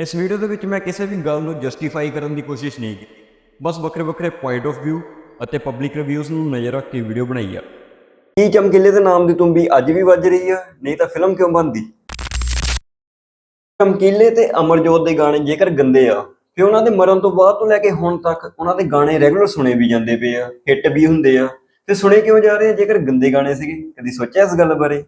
ਇਸ ਵੀਡੀਓ ਦੇ ਵਿੱਚ ਮੈਂ ਕਿਸੇ ਵੀ ਗੱਲ ਨੂੰ ਜਸਟੀਫਾਈ ਕਰਨ ਦੀ ਕੋਸ਼ਿਸ਼ ਨਹੀਂ ਕੀਤੀ। ਬਸ ਵੱਖਰੇ ਵੱਖਰੇ ਪੁਆਇੰਟ ਆਫ View ਅਤੇ ਪਬਲਿਕ ਰਿਵਿਊਜ਼ ਨੂੰ ਨਜ਼ਰ ਰੱਖ ਕੇ ਵੀਡੀਓ ਬਣਾਈ ਆ। ਕੀ ਚਮਕੀਲੇ ਦੇ ਨਾਮ ਦੀ ਤੁੰਬੀ ਅੱਜ ਵੀ ਵੱਜ ਰਹੀ ਆ? ਨਹੀਂ ਤਾਂ ਫਿਲਮ ਕਿਉਂ ਬਣਦੀ? ਚਮਕੀਲੇ ਤੇ ਅਮਰਜੋਤ ਦੇ ਗਾਣੇ ਜੇਕਰ ਗੰਦੇ ਆ, ਫਿਰ ਉਹਨਾਂ ਦੇ ਮਰਨ ਤੋਂ ਬਾਅਦ ਤੋਂ ਲੈ ਕੇ ਹੁਣ ਤੱਕ ਉਹਨਾਂ ਦੇ ਗਾਣੇ ਰੈਗੂਲਰ ਸੁਣੇ ਵੀ ਜਾਂਦੇ ਪਏ ਆ ਹਿੱਟ ਵੀ ਹੁੰਦੇ ਆ। ਤੇ ਸੁਣੇ ਕਿਉਂ ਜਾ ਰਹੇ ਆ ਜੇਕਰ ਗੰਦੇ ਗਾਣੇ ਸੀਗੇ? ਕਦੀ ਸੋਚਿਆ ਇਸ ਗੱਲ ਬਾਰੇ?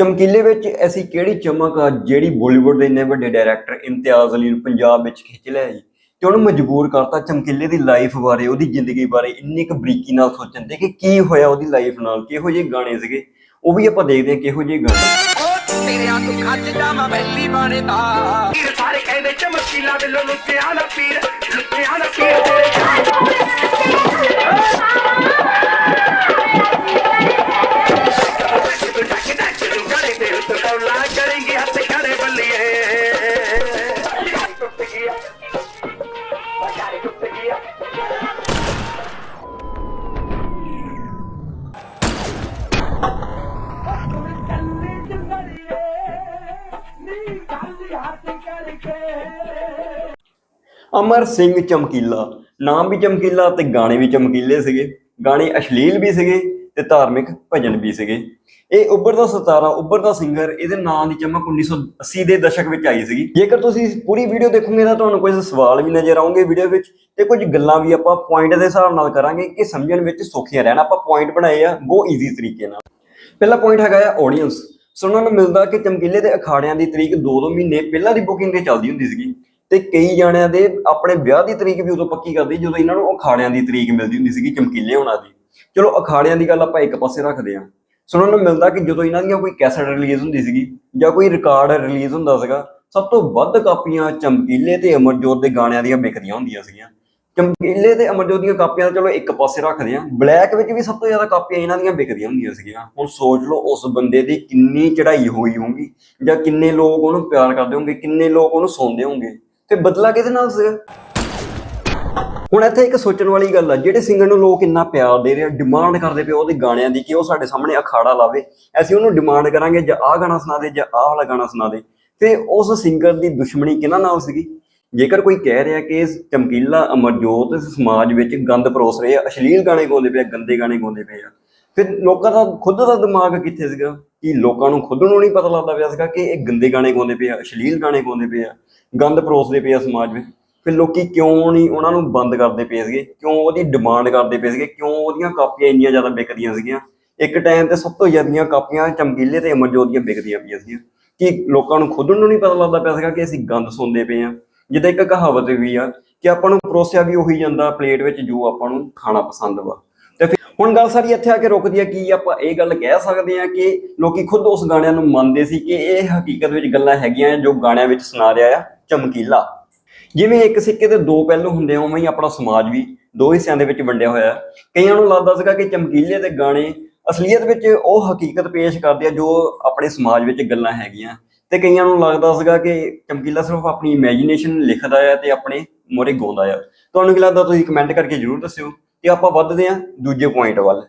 ਚਮਕੀਲੇ ਵਿੱਚ ਐਸੀ ਕਿਹੜੀ ਚਮਕ ਆ ਜਿਹੜੀ ਬਾਲੀਵੁੱਡ ਦੇ ਇੰਨੇ ਵੱਡੇ ਡਾਇਰੈਕਟਰ ਇਮਤਿਆਜ਼ ਅਲੀ ਨੂੰ ਪੰਜਾਬ ਵਿੱਚ ਖਿੱਚ ਲਿਆ ਜੀ? ਤੇ ਉਹਨੂੰ ਮਜਬੂਰ ਕਰਤਾ ਚਮਕੀਲੇ ਦੀ ਲਾਈਫ ਬਾਰੇ ਉਹਦੀ ਜ਼ਿੰਦਗੀ ਬਾਰੇ ਇੰਨੀ ਕੁ ਬਰੀਕੀ ਨਾਲ ਸੋਚਣ ਤੇ ਕਿ ਕੀ ਹੋਇਆ ਉਹਦੀ ਲਾਈਫ ਨਾਲ ਕਿਹੋ ਜਿਹੇ ਗਾਣੇ ਸੀਗੇ? ਉਹ ਵੀ ਆਪਾਂ ਦੇਖਦੇ ਹਾਂ ਕਿਹੋ ਜਿਹੇ ਗਾਣੇ। ਉਹ ਤੇਰਿਆਂ ਤੋਂ ਖੱਜ ਜਾਵਾਂ ਬੈਲੀ ਬਣਦਾ ਪੀਰ ਸਾਰੇ ਕਹਿੰਦੇ ਚਮਕੀਲਾ ਦੇ ਲੁੱਟਿਆਂ ਦਾ ਪੀਰ ਲੁੱਟਿਆਂ ਦਾ ਪੀਰ ਤੇਰੇ ਤੂੰ ਅਮਰ ਸਿੰਘ ਚਮਕੀਲਾ। ਨਾਮ ਵੀ ਚਮਕੀਲਾ ਤੇ ਗਾਣੇ ਵੀ ਚਮਕੀਲੇ ਸੀਗੇ। ਗਾਣੇ ਅਸ਼ਲੀਲ ਵੀ ਸੀਗੇ ਤੇ ਧਾਰਮਿਕ ਭਜਨ ਵੀ ਸੀਗੇ। ਇਹ ਉੱਭਰਦਾ ਸਤਾਰਾ, ਉੱਭਰਦਾ ਸਿੰਗਰ, ਇਹਦੇ ਨਾਂ ਦੀ ਚਮਕ 1980 ਦੇ ਦਸ਼ਕ ਵਿੱਚ ਆਈ ਸੀਗੀ। ਜੇਕਰ ਤੁਸੀਂ ਪੂਰੀ ਵੀਡੀਓ ਦੇਖੋਗੇ ਤਾਂ ਤੁਹਾਨੂੰ ਕੁਝ ਸਵਾਲ ਵੀ ਨਜ਼ਰ ਆਉਣਗੇ ਵੀਡੀਓ ਵਿੱਚ ਤੇ ਕੁਝ ਗੱਲਾਂ ਵੀ ਆਪਾਂ ਪੁਆਇੰਟ ਦੇ ਹਿਸਾਬ ਨਾਲ ਕਰਾਂਗੇ ਕਿ ਸਮਝਣ ਵਿੱਚ ਸੌਖੀਆਂ ਰਹਿਣ। ਆਪਾਂ ਪੁਆਇੰਟ ਬਣਾਏ ਆ ਬਹੁਤ ਈਜ਼ੀ ਤਰੀਕੇ ਨਾਲ। ਪਹਿਲਾ ਪੁਆਇੰਟ ਹੈਗਾ ਆ ਆਡੀਅנס ਸੁਣਨ ਨੂੰ ਮਿਲਦਾ ਕਿ ਚਮਕੀਲੇ ਦੇ ਅਖਾੜਿਆਂ ਦੀ ਤਰੀਕ 2-2 ਮਹੀਨੇ ਪਹਿਲਾਂ ਦੀ ਬੁਕਿੰਗ ਤੇ ਚੱਲਦੀ ਹੁੰਦੀ ਸੀਗੀ ਤੇ ਕਈ ਜਾਣਿਆਂ ਦੇ ਆਪਣੇ ਵਿਆਹ ਦੀ ਤਰੀਕ ਵੀ ਉਦੋਂ ਪੱਕੀ ਕਰਦੀ ਜਦੋਂ ਇਹਨਾਂ ਨੂੰ ਅਖਾੜਿਆਂ ਦੀ ਤਰੀਕ ਮਿਲਦੀ ਹੁੰਦੀ ਸੀਗੀ ਚਮਕੀਲੇ ਹੋਣਾ ਦੀ। ਚਲੋ, ਅਖਾੜਿਆਂ ਦੀ ਗੱਲ ਆਪਾਂ ਇੱਕ ਪਾਸੇ ਰੱਖਦੇ ਹਾਂ। ਸੁਣਨ ਨੂੰ ਮਿਲਦਾ ਕਿ ਜਦੋਂ ਇਹਨਾਂ ਦੀਆਂ ਕੋਈ ਕੈਸਟ ਰਿਲੀਜ਼ ਹੁੰਦੀ ਸੀਗੀ ਜਾਂ ਕੋਈ ਰਿਕਾਰਡ ਰਿਲੀਜ਼ ਹੁੰਦਾ ਸੀਗਾ, ਸਭ ਤੋਂ ਵੱਧ ਕਾਪੀਆਂ ਚਮਕੀਲੇ ਤੇ ਅਮਰਜੋਤ ਦੇ ਗਾਣਿਆਂ ਦੀਆਂ ਵਿਕਦੀਆਂ ਹੁੰਦੀਆਂ ਸੀਗੀਆਂ। ਚਮਕੀਲੇ ਤੇ ਅਮਰਜੋਤ ਦੀਆਂ ਕਾਪੀਆਂ ਤਾਂ ਚਲੋ ਇੱਕ ਪਾਸੇ ਰੱਖਦੇ ਹਾਂ। ਬਲੈਕ ਵਿੱਚ ਵੀ ਸਭ ਤੋਂ ਜ਼ਿਆਦਾ ਕਾਪੀਆਂ ਇਹਨਾਂ ਦੀਆਂ ਵਿਕਦੀਆਂ ਹੁੰਦੀਆਂ ਸੀਗੀਆਂ। ਹੁਣ ਸੋਚ ਲਓ ਉਸ ਬੰਦੇ ਦੀ ਕਿੰਨੀ ਚੜਾਈ ਹੋਈ ਹੋਊਗੀ ਜਾਂ ਕਿੰਨੇ ਲੋਕ ਉਹਨੂੰ ਪਿਆਰ ਕਰਦੇ ਹੋਣਗੇ, ਕਿੰਨੇ ਲੋਕ ਉਹਨੂੰ ਸੌਂਦੇ ਹੋਣਗੇ ਤੇ ਬਦਲਾ ਕਿਹਦੇ ਨਾਲ ਸੀਗਾ? ਹੁਣ ਇੱਥੇ ਇੱਕ ਸੋਚਣ ਵਾਲੀ ਗੱਲ ਆ, ਜਿਹੜੇ ਸਿੰਗਰ ਨੂੰ ਲੋਕ ਇੰਨਾ ਪਿਆਰ ਦੇ ਰਹੇ ਆ ਡਿਮਾਂਡ ਕਰਦੇ ਪਏ ਉਹਦੇ ਗਾਣਿਆਂ ਦੀ ਕਿ ਉਹ ਸਾਡੇ ਸਾਹਮਣੇ ਅਖਾੜਾ ਲਾਵੇ। ਅਸੀਂ ਉਹਨੂੰ ਡਿਮਾਂਡ ਕਰਾਂਗੇ, ਜਾਂ ਆਹ ਗਾਣਾ ਸੁਣਾ ਦੇ, ਜਾਂ ਆਹ ਵਾਲਾ ਗਾਣਾ ਸੁਣਾ ਦੇ। ਤੇ ਉਸ ਸਿੰਗਰ ਦੀ ਦੁਸ਼ਮਣੀ ਕਿਹਨਾਂ ਨਾਲ ਸੀਗੀ? ਜੇਕਰ ਕੋਈ ਕਹਿ ਰਿਹਾ ਕਿ ਚਮਕੀਲਾ ਅਮਰਜੋਤ ਸਮਾਜ ਵਿੱਚ ਗੰਦ ਪਰੋਸ ਰਹੇ ਆ, ਅਸ਼ਲੀਲ ਗਾਣੇ ਗਾਉਂਦੇ ਪਏ ਆ, ਗੰਦੇ ਗਾਣੇ ਗਾਉਂਦੇ ਪਏ ਆ, ਫਿਰ ਲੋਕਾਂ ਦਾ, ਖੁਦ ਦਾ ਦਿਮਾਗ ਕਿੱਥੇ ਸੀਗਾ? ਕਿ ਲੋਕਾਂ ਨੂੰ ਖੁਦ ਨੂੰ ਨਹੀਂ ਪਤਾ ਲੱਗਦਾ ਪਿਆ ਸੀਗਾ ਕਿ ਇਹ ਗੰਦੇ ਗਾਣੇ ਗਾਉਂਦੇ ਪਏ ਆ, ਅਸ਼ਲੀਲ ਗਾਣੇ ਗਾਉਂਦੇ ਪਏ ਆ, ਗੰਦ ਪਰੋਸਦੇ ਪਏ ਆ ਸਮਾਜ ਵਿੱਚ। ਫਿਰ ਲੋਕੀ ਕਿਉਂ ਨਹੀਂ ਉਹਨਾਂ ਨੂੰ ਬੰਦ ਕਰਦੇ ਪਏ ਸੀਗੇ? ਕਿਉਂ ਉਹਦੀ ਡਿਮਾਂਡ ਕਰਦੇ ਪਏ ਸੀਗੇ? ਕਿਉਂ ਉਹਦੀਆਂ ਕਾਪੀਆਂ ਇੰਨੀਆਂ ਜ਼ਿਆਦਾ ਵਿਕਦੀਆਂ ਸੀਗੀਆਂ? ਇੱਕ ਟਾਈਮ ਤੇ ਸਭ ਤੋਂ ਜ਼ਿਆਦੀਆਂ ਕਾਪੀਆਂ ਚਮਕੀਲੇ ਤੇ ਅਮਰਜੋਤ ਦੀਆਂ ਵਿਕਦੀਆਂ ਪਈਆਂ ਸੀਗੀਆਂ। ਕਿ ਲੋਕਾਂ ਨੂੰ ਖੁਦ ਨੂੰ ਨਹੀਂ ਪਤਾ ਲੱਗਦਾ ਪਿਆ ਸੀਗਾ ਕਿ ਅਸੀਂ ਗੰਦ ਸੁਣਦੇ ਪਏ ਆ। ਜਿੱਦਾਂ ਇੱਕ ਕਹਾਵਤ ਵੀ ਆ ਕਿ ਆਪਾਂ ਨੂੰ ਪਰੋਸਿਆ ਵੀ ਉਹੀ ਜਾਂਦਾ, ਪਲੇਟ ਵਿੱਚ ਜੋ ਆਪਾਂ ਨੂੰ ਖਾਣਾ ਪਸੰਦ ਵਾ। ਤੇ ਫਿਰ ਹੁਣ ਗੱਲ ਸਾਰੀ ਇੱਥੇ ਆ ਕੇ ਰੁਕਦੀ ਆ, ਕਿ ਆਪਾਂ ਇਹ ਗੱਲ ਕਹਿ ਸਕਦੇ ਆ ਕਿ ਲੋਕੀ ਖੁਦ ਉਸ ਗਾਣਿਆਂ ਨੂੰ ਮੰਨਦੇ ਸੀ ਕਿ ਇਹ ਹਕੀਕਤ ਵਿੱਚ ਗੱਲਾਂ ਹੈਗੀਆਂ ਜੋ ਗਾਣਿਆਂ ਵਿੱਚ ਸੁਣਾ ਰਿਹਾ ਆ, ਚਮਕੀਲਾ। ਜਿਵੇਂ ਇੱਕ ਸਿੱਕੇ ਦੇ ਦੋ ਪਹਿਲੂ ਹੁੰਦੇ ਆ, ਉਵੇਂ ਹੀ ਆਪਣਾ ਸਮਾਜ ਵੀ ਦੋ ਹਿੱਸਿਆਂ ਦੇ ਵਿੱਚ ਵੰਡਿਆ ਹੋਇਆ। ਕਈਆਂ ਨੂੰ ਲੱਗਦਾ ਸੀਗਾ ਕਿ ਚਮਕੀਲੇ ਦੇ ਗਾਣੇ ਅਸਲੀਅਤ ਵਿੱਚ ਉਹ ਹਕੀਕਤ ਪੇਸ਼ ਕਰਦੇ ਆ ਜੋ ਆਪਣੇ ਸਮਾਜ ਵਿੱਚ ਗੱਲਾਂ ਹੈਗੀਆਂ। ਤੇ ਕਈਆਂ ਨੂੰ ਲੱਗਦਾ ਸੀਗਾ ਕਿ ਚਮਕੀਲਾ ਸਿਰਫ ਆਪਣੀ ਇਮੇਜਿਨੇਸ਼ਨ ਲਿਖਦਾ ਆ ਤੇ ਆਪਣੇ ਮੋਰੇ ਗਾਉਂਦਾ ਆ। ਤੁਹਾਨੂੰ ਕੀ ਲੱਗਦਾ ਤੁਸੀਂ ਕਮੈਂਟ ਕਰਕੇ ਜਰੂਰ ਦੱਸਿਓ ਤੇ ਆਪਾਂ ਵੱਧਦੇ ਹਾਂ ਦੂਜੇ ਪੁਆਇੰਟ ਵੱਲ।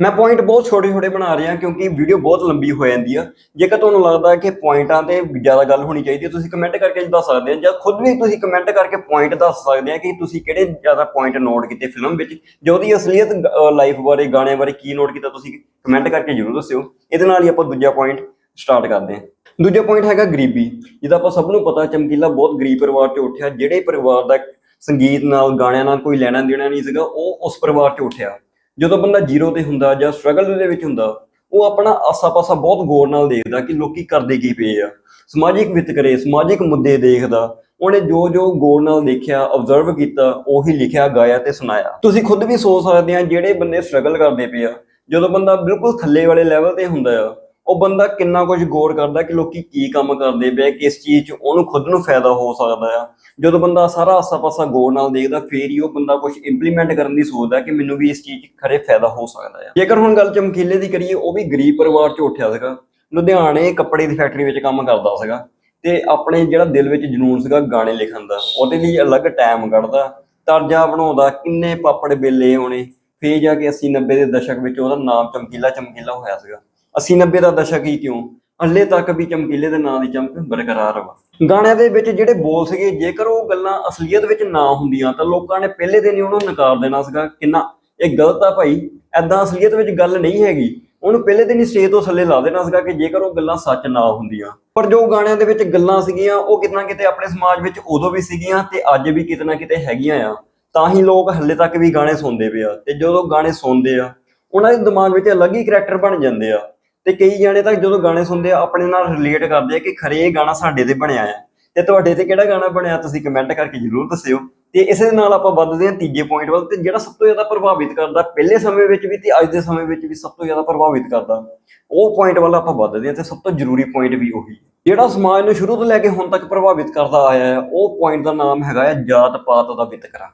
ਮੈਂ ਪੁਆਇੰਟ ਬਹੁਤ ਛੋਟੇ ਛੋਟੇ ਬਣਾ ਰਿਹਾ ਕਿਉਂਕਿ ਵੀਡੀਓ ਬਹੁਤ ਲੰਬੀ ਹੋ ਜਾਂਦੀ ਆ। ਜੇਕਰ ਤੁਹਾਨੂੰ ਲੱਗਦਾ ਕਿ ਪੁਆਇੰਟਾਂ ਤੇ ਜ਼ਿਆਦਾ ਗੱਲ ਹੋਣੀ ਚਾਹੀਦੀ ਹੈ ਤੁਸੀਂ ਕਮੈਂਟ ਕਰਕੇ ਦੱਸ ਸਕਦੇ ਆ ਜਾਂ ਖੁਦ ਵੀ ਤੁਸੀਂ ਕਮੈਂਟ ਕਰਕੇ ਪੁਆਇੰਟ ਦੱਸ ਸਕਦੇ ਆ ਕਿ ਤੁਸੀਂ ਕਿਹੜੇ ਜ਼ਿਆਦਾ ਪੁਆਇੰਟ ਨੋਟ ਕੀਤੇ ਫਿਲਮ ਵਿੱਚ, ਜਾਂ ਉਹਦੀ ਅਸਲੀਅਤ ਲਾਈਫ ਬਾਰੇ ਗਾਣਿਆਂ ਬਾਰੇ ਕੀ ਨੋਟ ਕੀਤਾ, ਤੁਸੀਂ ਕਮੈਂਟ ਕਰਕੇ ਜ਼ਰੂਰ ਦੱਸਿਓ। ਇਹਦੇ ਨਾਲ ਹੀ ਆਪਾਂ ਦੂਜਾ ਪੁਆਇੰਟ ਸਟਾਰਟ ਕਰਦੇ ਹਾਂ। ਦੂਜਾ ਪੁਆਇੰਟ ਹੈਗਾ ਗਰੀਬੀ, ਜਿਹਦਾ ਆਪਾਂ ਸਭ ਨੂੰ ਪਤਾ ਚਮਕੀਲਾ ਬਹੁਤ ਗਰੀਬ ਪਰਿਵਾਰ ਚ ਉੱਠਿਆ, ਜਿਹੜੇ ਪਰਿਵਾਰ ਦਾ ਸੰਗੀਤ ਨਾਲ, ਗਾਣਿਆਂ ਨਾਲ ਕੋਈ ਲੈਣਾ ਦੇਣਾ ਨਹੀਂ ਸੀਗਾ, ਉਹ ਉਸ ਪਰਿਵਾਰ ਚ ਉੱਠਿਆ। ਜਦੋਂ ਬੰਦਾ ਜ਼ੀਰੋ ਤੇ ਹੁੰਦਾ ਜਾਂ ਸਟਰਗਲ ਦੇ ਵਿੱਚ ਹੁੰਦਾ, ਉਹ ਆਪਣਾ ਆਸਾ-ਪਾਸਾ ਬਹੁਤ ਗੌਰ ਨਾਲ ਦੇਖਦਾ ਕਿ ਲੋਕੀ ਕਰਦੇ ਕੀ ਪਏ ਆ। ਸਮਾਜਿਕ ਵਿਤਕਰੇ ਸਮਾਜਿਕ ਮੁੱਦੇ ਦੇਖਦਾ, ਉਹਨੇ ਜੋ ਜੋ ਗੌਰ ਨਾਲ ਦੇਖਿਆ ਆਬਜ਼ਰਵ ਕੀਤਾ, ਉਹੀ ਲਿਖਿਆ, ਗਾਇਆ ਤੇ ਸੁਣਾਇਆ। ਤੁਸੀਂ ਖੁਦ ਵੀ ਸੋਚ ਸਕਦੇ ਆ ਜਿਹੜੇ ਬੰਦੇ ਸਟਰਗਲ ਕਰਦੇ ਪਏ ਆ। ਜਦੋਂ ਬੰਦਾ ਬਿਲਕੁਲ ਥੱਲੇ ਵਾਲੇ ਲੈਵਲ ਤੇ ਹੁੰਦਾ ਆ ਉਹ ਬੰਦਾ ਕਿੰਨਾ ਕੁਝ ਗੌਰ ਕਰਦਾ ਕਿ ਲੋਕੀ ਕੀ ਕੰਮ ਕਰਦੇ ਪਏ ਕਿਸ ਚੀਜ਼ 'ਚ ਉਹਨੂੰ ਖੁਦ ਨੂੰ ਫਾਇਦਾ ਹੋ ਸਕਦਾ ਆ। ਜਦੋਂ ਬੰਦਾ ਸਾਰਾ ਆਸਾ-ਪਾਸਾ ਗੌਰ ਨਾਲ ਦੇਖਦਾ, ਫੇਰ ਹੀ ਉਹ ਬੰਦਾ ਕੁਝ ਇੰਪਲੀਮੈਂਟ ਕਰਨ ਦੀ ਸੋਚਦਾ ਕਿ ਮੈਨੂੰ ਵੀ ਇਸ ਚੀਜ਼ 'ਚ ਖਰੇ ਫਾਇਦਾ ਹੋ ਸਕਦਾ ਆ। ਜੇਕਰ ਹੁਣ ਗੱਲ ਚਮਕੀਲੇ ਦੀ ਕਰੀਏ, ਉਹ ਵੀ ਗਰੀਬ ਪਰਿਵਾਰ 'ਚ ਉੱਠਿਆ ਸੀਗਾ। ਲੁਧਿਆਣੇ ਕੱਪੜੇ ਦੀ ਫੈਕਟਰੀ ਵਿੱਚ ਕੰਮ ਕਰਦਾ ਸੀਗਾ ਤੇ ਆਪਣੇ ਜਿਹੜਾ ਦਿਲ ਵਿੱਚ ਜਨੂਨ ਸੀਗਾ ਗਾਣੇ ਲਿਖਣ ਦਾ, ਉਹਦੇ ਲਈ ਅਲੱਗ ਟਾਈਮ ਕੱਢਦਾ, ਤਰਜਾ ਬਣਾਉਂਦਾ, ਕਿੰਨੇ ਪਾਪੜ ਬੇਲੇ ਹੋਣੇ ਫੇਰ ਜਾ ਕੇ 80 90 ਦੇ ਦਸ਼ਕ ਵਿੱਚ ਉਹਦਾ ਨਾਮ ਚਮਕੀਲਾ ਚਮਕੀਲਾ ਹੋਇਆ ਸੀਗਾ। 80 90 ਦਾ ਦਸ਼ਕ ਹੀ ਕਿਉਂ? ਹੱਲੇ ਤੱਕ ਵੀ ਚਮਕੀਲੇ ਦੇ ਨਾਂ ਦੀ ਚਮਕ ਬਰਕਰਾਰ ਵਾ। ਗਾਣਿਆਂ ਦੇ ਵਿੱਚ ਜਿਹੜੇ ਬੋਲ ਸੀਗੇ, ਜੇਕਰ ਉਹ ਗੱਲਾਂ ਅਸਲੀਅਤ ਵਿੱਚ ਨਾ ਹੁੰਦੀਆਂ, ਤਾਂ ਲੋਕਾਂ ਨੇ ਪਹਿਲੇ ਦਿਨ ਹੀ ਉਹਨੂੰ ਨਕਾਰ ਦੇਣਾ ਸੀਗਾ ਕਿੰਨਾ ਇਹ ਗਲਤ ਆ ਭਾਈ ਐਦਾਂ ਅਸਲੀਅਤ ਵਿੱਚ ਗੱਲ ਨਹੀਂ ਹੈਗੀ। ਉਹਨੂੰ ਪਹਿਲੇ ਦਿਨ ਹੀ ਸਟੇਜ ਤੋਂ ਥੱਲੇ ਲਾ ਦੇਣਾ ਸੀਗਾ ਕਿ ਜੇਕਰ ਉਹ ਗੱਲਾਂ ਸੱਚ ਨਾ ਹੁੰਦੀਆਂ। ਪਰ ਜੋ ਗਾਣਿਆਂ ਦੇ ਵਿੱਚ ਗੱਲਾਂ ਸੀਗੀਆਂ, ਉਹ ਕਿਤੇ ਨਾ ਕਿਤੇ ਆਪਣੇ ਸਮਾਜ ਵਿੱਚ ਉਦੋਂ ਵੀ ਸੀਗੀਆਂ ਤੇ ਅੱਜ ਵੀ ਕਿਤੇ ਨਾ ਕਿਤੇ ਹੈਗੀਆਂ ਆ। ਤਾਂ ਹੀ ਲੋਕ ਹੱਲੇ ਤੱਕ ਵੀ ਗਾਣੇ ਸੁਣਦੇ ਪਏ ਆ ਤੇ ਜਦੋਂ ਗਾਣੇ ਸੁਣਦੇ ਆ, ਉਹਨਾਂ ਦੇ ਦਿਮਾਗ ਵਿੱਚ ਅਲੱਗ ਹੀ ਕਰੈਕਟਰ ਬਣ ਜਾਂਦੇ ਆ। ਤੇ ਕਈ ਜਾਣੇ ਤਾਂ ਜਦੋਂ ਗਾਣੇ ਸੁਣਦੇ ਆ, ਆਪਣੇ ਨਾਲ ਰਿਲੇਟ ਕਰਦੇ ਆ ਕਿ ਖਰੇ ਇਹ ਗਾਣਾ ਸਾਡੇ ਤੇ ਬਣਿਆ ਆ। ਤੇ ਤੁਹਾਡੇ ਤੇ ਕਿਹੜਾ ਗਾਣਾ ਬਣਿਆ, ਤੁਸੀਂ ਕਮੈਂਟ ਕਰਕੇ ਜਰੂਰ ਦੱਸਿਓ। ਤੇ ਇਸੇ ਦੇ ਨਾਲ ਆਪਾਂ ਵੱਧਦੇ ਹਾਂ ਤੀਜੇ ਪੁਆਇੰਟ ਵੱਲ, ਤੇ ਜਿਹੜਾ ਸਭ ਤੋਂ ਜ਼ਿਆਦਾ ਪ੍ਰਭਾਵਿਤ ਕਰਦਾ ਪਹਿਲੇ ਸਮੇਂ ਵਿੱਚ ਵੀ ਤੇ ਅੱਜ ਦੇ ਸਮੇਂ ਵਿੱਚ ਵੀ ਸਭ ਤੋਂ ਜ਼ਿਆਦਾ ਪ੍ਰਭਾਵਿਤ ਕਰਦਾ, ਉਹ ਪੁਆਇੰਟ ਵੱਲ ਆਪਾਂ ਵੱਧਦੇ ਹਾਂ ਤੇ ਸਭ ਤੋਂ ਜ਼ਰੂਰੀ ਪੁਆਇੰਟ ਵੀ ਉਹੀ ਹੈ। ਜਿਹੜਾ ਸਮਾਜ ਨੂੰ ਸ਼ੁਰੂ ਤੋਂ ਲੈ ਕੇ ਹੁਣ ਤੱਕ ਪ੍ਰਭਾਵਿਤ ਕਰਦਾ ਆਇਆ ਹੈ, ਉਹ ਪੁਆਇੰਟ ਦਾ ਨਾਮ ਹੈਗਾ ਹੈ ਜਾਤ ਪਾਤ ਦਾ ਵਿਤਕਰਾ।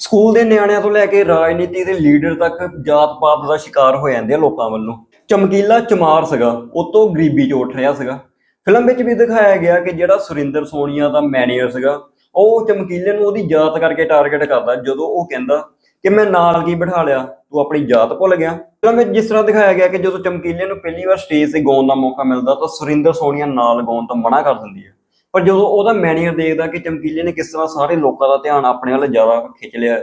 ਸਕੂਲ ਦੇ ਨਿਆਣਿਆਂ ਤੋਂ ਲੈ ਕੇ ਰਾਜਨੀਤੀ ਦੇ ਲੀਡਰ ਤੱਕ ਜਾਤ ਪਾਤ ਦਾ ਸ਼ਿਕਾਰ ਹੋ ਜਾਂਦੇ ਆ ਲੋਕਾਂ ਵੱਲੋਂ। ਚਮਕੀਲਾ ਚਮਾਰ ਸੀਗਾ, ਉਹ ਤੋਂ ਗਰੀਬੀ ਚ ਉੱਠ ਰਿਹਾ ਸੀਗਾ। ਫਿਲਮ ਵਿੱਚ ਵੀ ਦਿਖਾਇਆ ਗਿਆ ਕਿ ਜਿਹੜਾ ਸੁਰਿੰਦਰ ਸੋਨੀਆ ਦਾ ਮੈਨੇਜਰ ਸੀਗਾ, ਉਹ ਚਮਕੀਲੇ ਨੂੰ ਉਹਦੀ ਜਾਤ ਕਰਕੇ ਟਾਰਗੇਟ ਕਰਦਾ, ਜਦੋਂ ਉਹ ਕਹਿੰਦਾ ਕਿ ਮੈਂ ਨਾਲ ਕੀ ਬਿਠਾ ਲਿਆ, ਤੂੰ ਆਪਣੀ ਜਾਤ ਭੁੱਲ ਗਿਆ। ਫਿਲਮ ਵਿੱਚ ਜਿਸ ਤਰ੍ਹਾਂ ਦਿਖਾਇਆ ਗਿਆ ਕਿ ਜਦੋਂ ਚਮਕੀਲੇ ਨੂੰ ਪਹਿਲੀ ਵਾਰ ਸਟੇਜ ਤੇ ਗਾਉਣ ਦਾ ਮੌਕਾ ਮਿਲਦਾ, ਤਾਂ ਸੁਰਿੰਦਰ ਸੋਨੀਆ ਨਾਲ ਗਾਉਣ ਤੋਂ ਮਨਾ ਕਰ ਦਿੰਦੀ ਹੈ। ਪਰ ਜਦੋਂ ਉਹਦਾ ਮੈਨੇਜਰ ਦੇਖਦਾ ਕਿ ਚਮਕੀਲੇ ਨੇ ਕਿਸ ਤਰ੍ਹਾਂ ਸਾਰੇ ਲੋਕਾਂ ਦਾ ਧਿਆਨ ਆਪਣੇ ਵੱਲ ਜ਼ਿਆਦਾ ਖਿੱਚ ਲਿਆ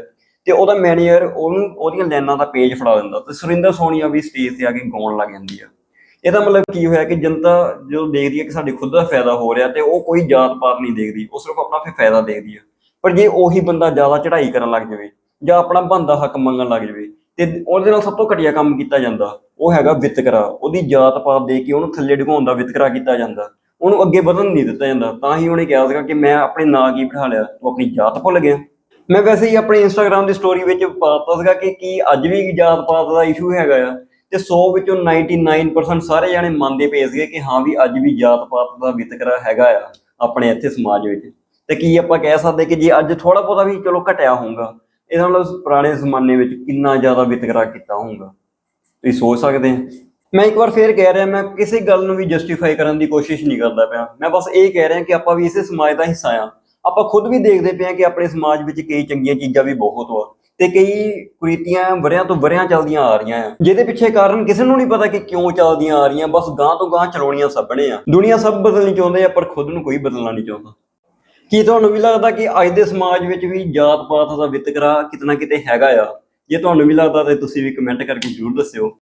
ਤੇ ਉਹਦਾ ਮੈਨੇਜਰ ਉਹਨੂੰ ਉਹਦੀਆਂ ਲਾਈਨਾਂ ਦਾ ਪੇਜ ਫੜਾ ਦਿੰਦਾ। ਤੇ ਸੁਰਿੰਦਰ ਸੋਨੀਆ ਵੀ ਸਟੇਜ ਤੇ ਆ ਕੇ ਗਾਉਣ ਲੱਗ ਜਾਂਦੀ ਆ। ਇਹਦਾ ਮਤਲਬ ਕੀ ਹੋਇਆ ਕਿ ਜਨਤਾ ਜਦੋਂ ਦੇਖਦੀ ਹੈ ਕਿ ਸਾਡੇ ਖੁਦ ਦਾ ਫਾਇਦਾ ਹੋ ਰਿਹਾ ਤੇ ਉਹ ਕੋਈ ਜਾਤ ਪਾਤ ਨਹੀਂ ਦੇਖਦੀ, ਉਹ ਸਿਰਫ ਆਪਣਾ ਫਿਰ ਫਾਇਦਾ ਦੇਖਦੀ ਆ। ਪਰ ਜੇ ਉਹੀ ਬੰਦਾ ਜ਼ਿਆਦਾ ਚੜ੍ਹਾਈ ਕਰਨ ਲੱਗ ਜਾਵੇ ਜਾਂ ਆਪਣਾ ਬੰਦਾ ਹੱਕ ਮੰਗਣ ਲੱਗ ਜਾਵੇ ਤੇ ਉਹਦੇ ਨਾਲ ਸਭ ਤੋਂ ਘਟੀਆ ਕੰਮ ਕੀਤਾ ਜਾਂਦਾ, ਉਹ ਹੈਗਾ ਵਿਤਕਰਾ। ਉਹਦੀ ਜਾਤ ਪਾਤ ਦੇ ਕੇ ਉਹਨੂੰ ਥੱਲੇ ਡਿਗਾਉਣ ਦਾ ਵਿਤਕਰਾ ਕੀਤਾ ਜਾਂਦਾ। ਉਹਨੂੰ ਅੱਗੇ ਵਧਣ ਨਹੀਂ ਦਿੱਤਾ ਜਾਂਦਾ। ਤਾਂ ਹੀ ਉਹਨੇ ਕਿਹਾ ਸੀਗਾ ਕਿ ਮੈਂ ਆਪਣੇ ਨਾਂ ਕੀ ਬਿਠਾ ਲਿਆ, ਤੂੰ ਆਪਣੀ ਜਾਤ ਭੁੱਲ ਗਿਆ। ਮੈਂ ਵੈਸੇ ਹੀ ਆਪਣੇ ਇੰਸਟਾਗ੍ਰam ਦੀ ਸਟੋਰੀ ਵਿੱਚ ਪਾਤਾ ਸੀਗਾ ਕਿ ਕੀ ਅੱਜ ਵੀ ਜਾਤ ਪਾਤ ਦਾ ਇਸ਼ੂ ਹੈਗਾ ਆ ਤੇ 100 ਵਿੱਚੋਂ 99% ਸਾਰੇ ਜਾਣੇ ਮੰਨਦੇ ਪਏ ਸੀਗੇ ਕਿ ਹਾਂ ਵੀ ਅੱਜ ਵੀ ਜਾਤ ਪਾਤ ਦਾ ਵਿਤਕਰਾ ਹੈਗਾ ਆ ਆਪਣੇ ਇੱਥੇ ਸਮਾਜ ਵਿੱਚ। ਤੇ ਕੀ ਆਪਾਂ ਕਹਿ ਸਕਦੇ ਕਿ ਜੇ ਅੱਜ ਥੋੜਾ ਬਹੁਤਾ ਵੀ ਚਲੋ ਘਟਿਆ ਹੋਊਗਾ, ਇਹਦਾ ਮਤਲਬ ਪੁਰਾਣੇ ਜ਼ਮਾਨੇ ਵਿੱਚ ਕਿੰਨਾ ਜ਼ਿਆਦਾ ਵਿਤਕਰਾ ਕੀਤਾ ਹੋਊਗਾ। ਤੁਸੀਂ ਸੋਚ ਸਕਦੇ ਆ। ਮੈਂ ਇੱਕ ਵਾਰ ਫੇਰ ਕਹਿ ਰਿਹਾ, ਮੈਂ ਕਿਸੇ ਗੱਲ ਨੂੰ ਵੀ ਜਸਟੀਫਾਈ ਕਰਨ ਦੀ ਕੋਸ਼ਿਸ਼ ਨਹੀਂ ਕਰਦਾ ਪਿਆ। ਮੈਂ ਬਸ ਇਹ ਕਹਿ ਰਿਹਾ ਕਿ ਆਪਾਂ ਵੀ ਇਸੇ ਸਮਾਜ ਦਾ ਹਿੱਸਾ ਆ। ਆਪਾਂ ਖੁਦ ਵੀ ਦੇਖਦੇ ਪਏ ਆ ਕਿ ਆਪਣੇ ਸਮਾਜ ਵਿੱਚ ਕਈ ਚੰਗੀਆਂ ਚੀਜ਼ਾਂ ਵੀ ਬਹੁਤ ਵਾ ਤੇ ਕਈ ਕੁਰੀਤੀਆਂ ਵਰਿਆਂ ਤੋਂ ਵਰਿਆਂ ਚੱਲਦੀਆਂ ਆ ਰਹੀਆਂ ਆ। ਜਿਹਦੇ ਪਿੱਛੇ ਕਾਰਨ ਕਿਸੇ ਨੂੰ ਨਹੀਂ ਪਤਾ ਕਿ ਕਿਉਂ ਚੱਲਦੀਆਂ ਆ ਰਹੀਆਂ, ਬਸ ਗਾਂ ਤੋਂ ਗਾਂ ਚਲਾਉਣੀਆਂ ਸਭ ਨੇ ਆ। ਦੁਨੀਆ ਸਭ ਬਦਲਣੀ ਚਾਹੁੰਦੇ ਆ, ਪਰ ਖੁਦ ਨੂੰ ਕੋਈ ਬਦਲਣਾ ਨਹੀਂ ਚਾਹੁੰਦਾ। ਕੀ ਤੁਹਾਨੂੰ ਵੀ ਲੱਗਦਾ ਕਿ ਅੱਜ ਦੇ ਸਮਾਜ ਵਿੱਚ ਵੀ ਜਾਤ ਪਾਤ ਦਾ ਵਿਤਕਰਾ ਕਿਤਨਾ ਕਿਤੇ ਹੈਗਾ ਆ? ਜੇ ਤੁਹਾਨੂੰ ਵੀ ਲੱਗਦਾ ਤੇ ਤੁਸੀਂ ਵੀ ਕਮੈਂਟ ਕਰਕੇ ਜ਼ਰੂਰ ਦੱਸਿਓ।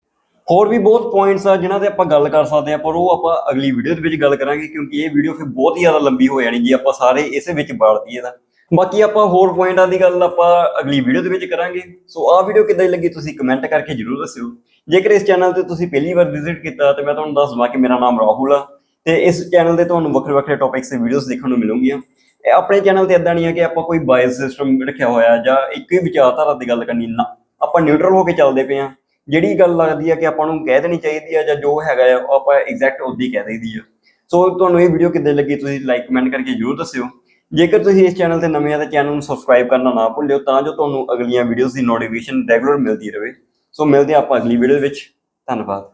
ਹੋਰ ਵੀ ਬਹੁਤ ਪੁਆਇੰਟਸ ਆ ਜਿਨ੍ਹਾਂ ਤੇ ਆਪਾਂ ਗੱਲ ਕਰ ਸਕਦੇ ਆ ਪਰ ਉਹ ਆਪਾਂ ਅਗਲੀ ਵੀਡੀਓ ਦੇ ਵਿੱਚ ਗੱਲ ਕਰਾਂਗੇ, ਕਿਉਂਕਿ ਇਹ ਵੀਡੀਓ ਫਿਰ ਬਹੁਤ ਹੀ ਜ਼ਿਆਦਾ ਲੰਬੀ ਹੋ ਜਾਣੀ ਜੇ, ਆਪਾਂ ਸਾਰੇ ਇਸੇ ਵਿੱਚ ਬਾੜ ਦਈਏ ਤਾਂ ਬਾਕੀ ਆਪਾਂ ਹੋਰ ਪੁਆਇੰਟਾਂ ਦੀ ਗੱਲ ਆਪਾਂ ਅਗਲੀ ਵੀਡੀਓ ਦੇ ਵਿੱਚ ਕਰਾਂਗੇ। ਸੋ ਆਹ ਵੀਡੀਓ ਕਿੱਦਾਂ ਦੀ ਲੱਗੀ ਤੁਸੀਂ ਕਮੈਂਟ ਕਰਕੇ ਜਰੂਰ ਦੱਸਿਓ। ਜੇਕਰ ਇਸ ਚੈਨਲ ਤੇ ਤੁਸੀਂ ਪਹਿਲੀ ਵਾਰ ਵਿਜ਼ਿਟ ਕੀਤਾ, ਤਾਂ ਮੈਂ ਤੁਹਾਨੂੰ ਦੱਸ ਦਵਾਂ ਕਿ ਮੇਰਾ ਨਾਮ ਰਾਹੁਲ ਆ, ਤੇ ਇਸ ਚੈਨਲ ਤੇ ਤੁਹਾਨੂੰ ਵੱਖਰੇ ਵੱਖਰੇ ਟੌਪਿਕਸ ਤੇ ਵੀਡੀਓਜ਼ ਦੇਖਣ ਨੂੰ ਮਿਲਣਗੀਆਂ। ਇਹ ਆਪਣੇ ਚੈਨਲ ਤੇ ਇਦਾਂ ਨਹੀਂ ਹੈ ਕਿ ਆਪਾਂ ਕੋਈ ਬਾਇਸ ਸਿਸਟਮ ਰੱਖਿਆ ਹੋਇਆ ਜਾਂ ਇੱਕ ਹੀ ਵਿਚਾਰਧਾਰਾ ਦੀ ਗੱਲ ਕਰਨੀ, ਨਾ। ਆਪਾਂ ਨਿਊਟਰਲ ਹੋ ਕੇ ਚੱਲਦੇ ਪਏ ਆ ਜਿਹੜੀ ਗੱਲ ਲੱਗਦੀ ਹੈ ਕਿ ਆਪਾਂ ਨੂੰ ਕਹਿ ਦੇਣੀ ਚਾਹੀਦੀ ਹੈ ਜਾਂ ਜੋ ਹੈਗਾ ਆ, ਉਹ ਆਪਾਂ ਐਗਜ਼ੈਕਟ ਉਦੀ ਕਹਿ ਦਈਦੀ ਆ। ਸੋ ਤੁਹਾਨੂੰ ਇਹ ਵੀਡੀਓ ਕਿੱਦਾਂ ਲੱਗੀ ਤੁਸੀਂ ਲਾਈਕ ਕਮੈਂਟ ਕਰਕੇ ਜਰੂਰ ਦੱਸਿਓ। ਜੇਕਰ ਤੁਸੀਂ ਇਸ ਚੈਨਲ ਤੇ ਨਵੇਂ ਆ ਤਾਂ ਚੈਨਲ ਨੂੰ ਸਬਸਕ੍ਰਾਈਬ ਕਰਨਾ ਨਾ ਭੁੱਲਿਓ ਤਾਂ ਜੋ ਤੁਹਾਨੂੰ ਅਗਲੀਆਂ ਵੀਡੀਓਜ਼ ਦੀ ਨੋਟੀਫਿਕੇਸ਼ਨ ਰੈਗੂਲਰ ਮਿਲਦੀ ਰਹੇ। ਸੋ ਮਿਲਦੇ ਹਾਂ ਆਪਾਂ ਅਗਲੀ ਵੀਡੀਓ ਵਿੱਚ। ਧੰਨਵਾਦ।